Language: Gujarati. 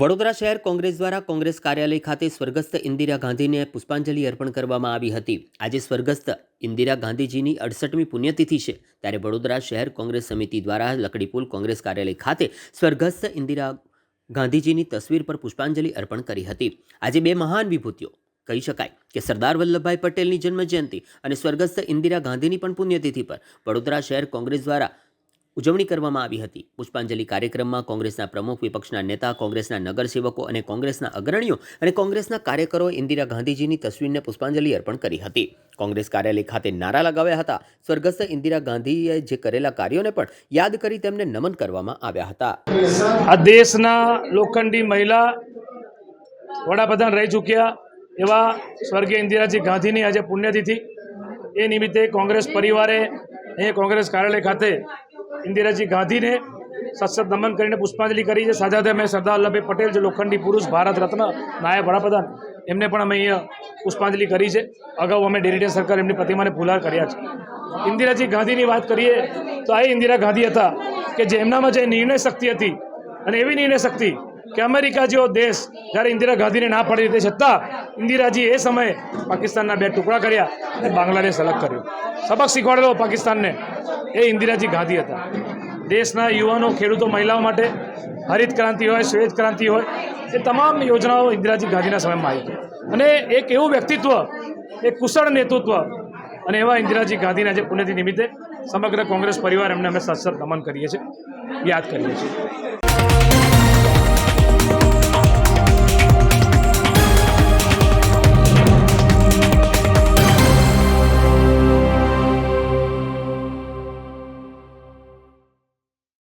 વડોદરા શહેર કોંગ્રેસ દ્વારા કોંગ્રેસ કાર્યાલય ખાતે સ્વર્ગસ્થ ઇન્દિરા ગાંધીને પુષ્પાંજલિ અર્પણ કરવામાં આવી હતી. આજે સ્વર્ગસ્થ ઇન્દિરા ગાંધીજીની અડસઠમી પુણ્યતિથિ છે. ત્યારે વડોદરા શહેર કોંગ્રેસ સમિતિ દ્વારા લકડીપુલ કોંગ્રેસ કાર્યાલય ખાતે સ્વર્ગસ્થ ઇન્દિરા ગાંધીજીની તસવીર પર પુષ્પાંજલિ અર્પણ કરી હતી. આજે બે મહાન વિભૂતિઓ, કહી શકાય કે સરદાર વલ્લભભાઈ પટેલની જન્મજયંતિ અને સ્વર્ગસ્થ ઇન્દિરા ગાંધીની પણ પુણ્યતિથિ પર વડોદરા શહેર કોંગ્રેસ દ્વારા ઉજવણી કરવામાં આવી હતી. પુષ્પાંજલિ કાર્યક્રમમાં કોંગ્રેસના પ્રમુખ, વિપક્ષના નેતા, કોંગ્રેસના નગરસેવકો અને કોંગ્રેસના અગ્રણીઓ અને કોંગ્રેસના કાર્યકરોએ ઇન્દિરા ગાંધીજીની તસવીરને પુષ્પાંજલિ અર્પણ કરી હતી. કોંગ્રેસ કાર્યાલય ખાતે નારા લગાવ્યા હતા. સ્વર્ગસ્થ ઇન્દિરા ગાંધીએ જે કરેલા કાર્યોને પણ યાદ કરી તેમને નમન કરવામાં આવ્યા હતા. આ દેશના લોખંડી મહિલા વડાપ્રધાન રહી ચૂક્યા એવા સ્વર્ગીય ઇન્દિરાજી ગાંધીની આજે પુણ્યતિથિ. એ નિમિત્તે કોંગ્રેસ પરિવારે અહીંયા કોંગ્રેસ કાર્યાલય ખાતે ઇન્દિરાજી ગાંધીને સત્સદ નમન કરીને પુષ્પાંજલિ કરી છે. સાથે અમે સરદાર વલ્લભભાઈ પટેલ જે લોખંડી પુરુષ ભારત રત્ન નાયબ વડાપ્રધાન, એમને પણ અમે અહીંયા પુષ્પાંજલિ કરી છે. અગાઉ અમે ડેરીટે સરકાર એમની પ્રતિમાને ફુલાર કર્યા છે. ઇન્દિરાજી ગાંધીની વાત કરીએ તો આ ઇન્દિરા ગાંધી હતા કે જેમનામાં જે નિર્ણય શક્તિ હતી અને એવી નિર્ણય શક્તિ કે અમેરિકા જેવો દેશ જ્યારે ઇન્દિરા ગાંધીને ના પાડી તે છતાં ઇન્દિરાજી એ સમયે પાકિસ્તાનના બે ટુકડા કર્યા અને બાંગ્લાદેશ અલગ કર્યો. સબક શીખવાડેલો પાકિસ્તાનને એ ઇન્દિરાજી ગાંધી હતા દેશના યુવાનો ખેડૂતો મહિલાઓ માટે હરિત ક્રાંતિ હોય શ્વેત ક્રાંતિ હોય એ તમામ યોજનાઓ ઇન્દિરાજી ગાંધીના સમયમાં આવી અને એક એવું વ્યક્તિત્વ એક કુશળ નેતૃત્વ અને એવા ઇન્દિરાજી ગાંધીના આજે પુણ્યતિ નિમિત્તે સમગ્ર કોંગ્રેસ પરિવાર એમને અમે સત્સર નમન કરીએ છીએ યાદ કરીએ છીએ